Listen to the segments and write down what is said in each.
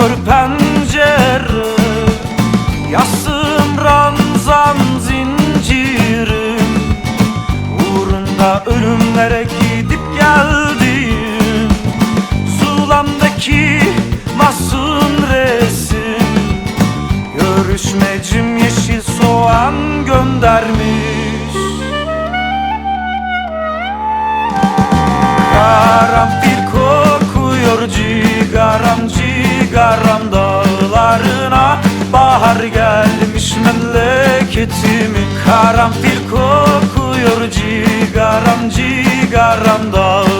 pencere Yasım ranzam zincirim Uğrunda ölümlere gidip geldim. Zulamdaki masum resim. Görüşmecim yeşil soğan göndermiş. Karanfil gelmiş memleketimin Karanfil kokuyor cigaram cigaram dağlarına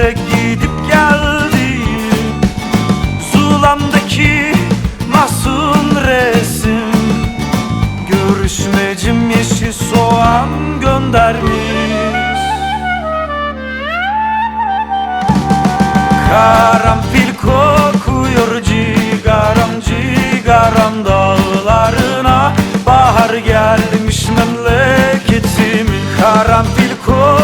ölümlere gidip geldim. Zulamdaki masum resim. Görüşmecim yeşil soğan göndermiş. Karanfil kokuyor cigaram cigaram dağlarına. Bahar gelmiş memleketimin Karanfil kokuyor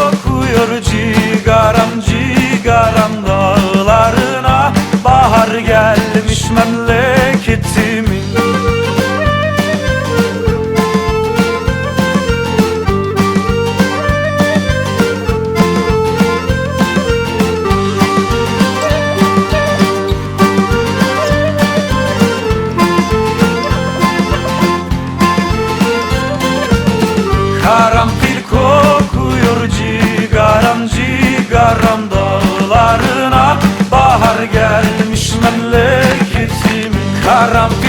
gelmiş memleketimin Karanfil